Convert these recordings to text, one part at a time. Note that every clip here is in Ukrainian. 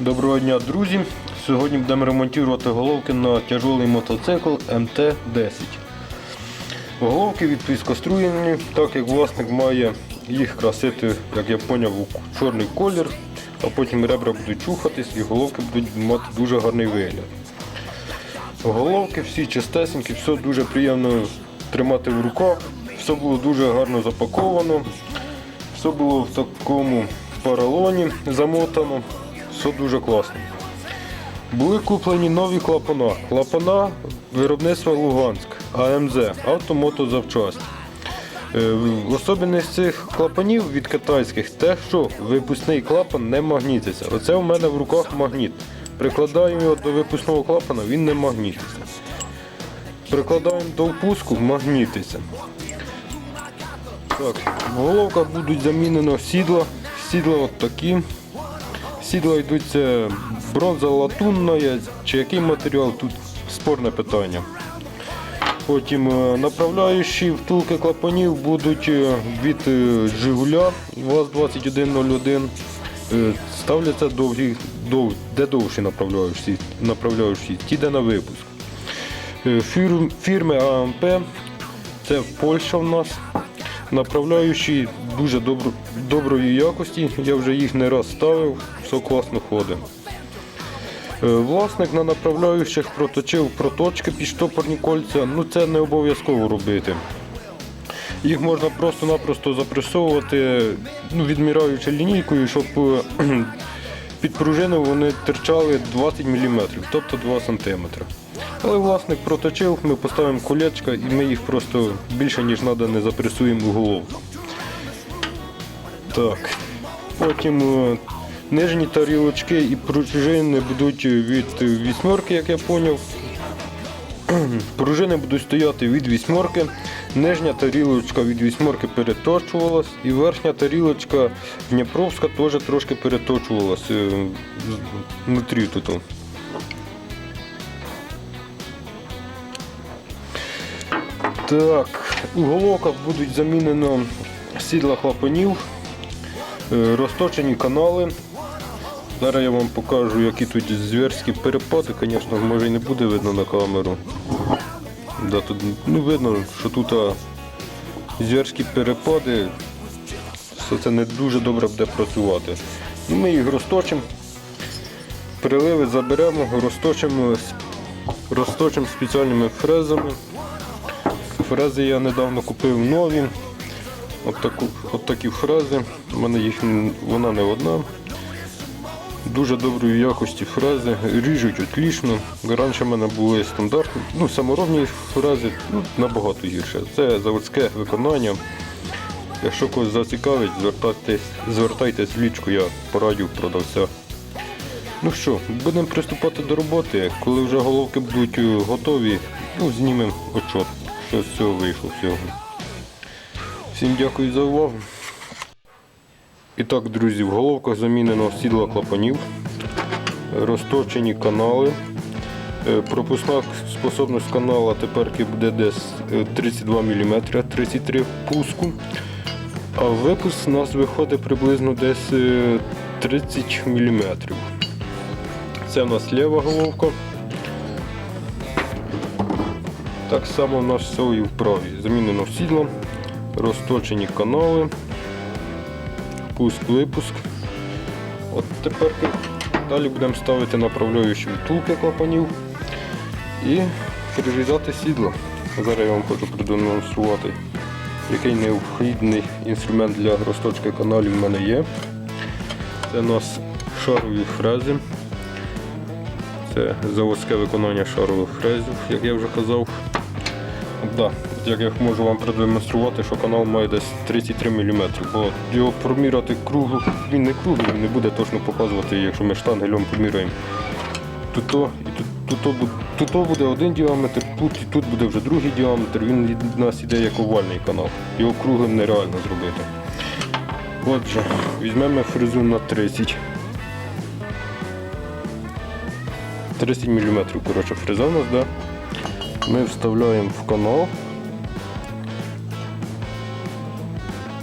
Доброго дня, друзі! Сьогодні будемо ремонтувати головки на тяжелий мотоцикл МТ-10. Головки відпіскоструєні, так як власник має їх красити, як я поняв, у чорний колір, а потім ребра будуть чухатись і головки будуть мати дуже гарний вигляд. Головки всі чистесенькі, все дуже приємно тримати в руках, все було дуже гарно запаковано, все було в такому поролоні замотано, все дуже класно. Були куплені нові клапана. Клапана виробництва Луганськ, АМЗ, автомотозавчасть. Е, Особливість цих клапанів від китайських те, що випускний клапан не магнітиться. Оце у мене в руках магніт. Прикладаємо його до випускного клапана, він не магнітиться. Прикладаємо до впуску, магнітиться. Так, в головках будуть замінено сідла. Сідла от такі. Сідла йдуть бронза латунна чи який матеріал, тут спорне питання. Потім е, направляючі втулки клапанів будуть е, від е, Жигуля ВАЗ-2101. Е, Ставляться довгі, дов, де довші направляючі, направляючі, ті де на випуск. Е, фір- Фірми АМП, це Польща в нас. Направляючі дуже добро, доброї якості, я вже їх не раз ставив, все класно ходить. Е, Власник на направляючих проточив проточки під штопорні кольця, ну це не обов'язково робити. Їх можна просто-напросто запресовувати, ну, відміраючи лінійкою, щоб е, під пружину вони терчали 20 мм, тобто 2 см. Але власник проточив, ми поставимо колечка і ми їх просто більше ніж треба не запресуємо у головку. Так. Потім е, нижні тарілочки і пружини будуть від вісьмерки, як я зрозумів. Пружини будуть стояти від вісьмерки. Нижня тарілочка від вісьмерки переточувалась і верхня тарілочка Дніпровська теж трошки переточувалась е, внутрі тут. Так, у головках будуть замінено сідла клапанів, е, розточені канали. Зараз я вам покажу, які тут зверські перепади. Звісно, може і не буде видно на камеру. Да, тут, ну, видно, що тут а, зверські перепади, все це не дуже добре буде працювати. Ну, Ми їх розточимо, приливи заберемо, розточимо, розточимо спеціальними фрезами. Фрези я недавно купив нові. От, таку, от такі фрези. У мене їх вона не одна. Дуже доброї якості фрези, ріжуть отлічно. Раніше в мене були стандартні, ну, саморобні фрези, ну, набагато гірше. Це заводське виконання. Якщо когось зацікавить, звертайтесь, звертайтесь в лічку, я порадю продавця. Ну що, будемо приступати до роботи. Коли вже головки будуть е, готові, ну, знімемо отчот, що з цього вийшло всього. Всім дякую за увагу. І так, друзі, в головках замінено сідла клапанів, розточені канали. Е, Пропускна способність канала тепер буде десь е, 32 мм, 33 пуску. А випуск у нас виходить приблизно десь е, 30 мм. Це у нас ліва головка. Так само в нас і в. Замінено сідло, розточені канали пуск-випуск. От тепер далі будемо ставити направляючі втулки клапанів і прирізати сідло. Зараз я вам хочу продемонструвати, який необхідний інструмент для розточки каналів в мене є. Це у нас шарові фрези. Це заводське виконання шарових фрезів, як я вже казав. Да, як я можу вам продемонструвати, що канал має десь 33 мм, бо його проміряти кругло, він не круглий, він не буде точно показувати, якщо ми штангелем поміряємо. Тут то, тут, тут, тут то буде один діаметр, тут і тут буде вже другий діаметр, він від нас іде як овальний канал. Його круглим нереально зробити. Отже, візьмемо фрезу на 30. 30 мм, коротше, фреза у нас, да? Ми вставляємо в канал.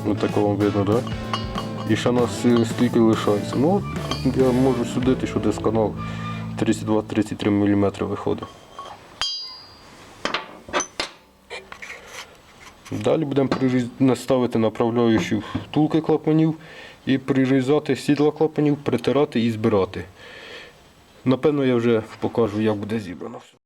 Ось такого видно, так? Да? І ще нас е, стільки лишається. Ну, я можу судити, що десь канал 32-33 мм виходить. Далі будемо приріз- ставити направляючі втулки клапанів і прирізати сідла клапанів, притирати і збирати. Напевно, я вже покажу, як буде зібрано все.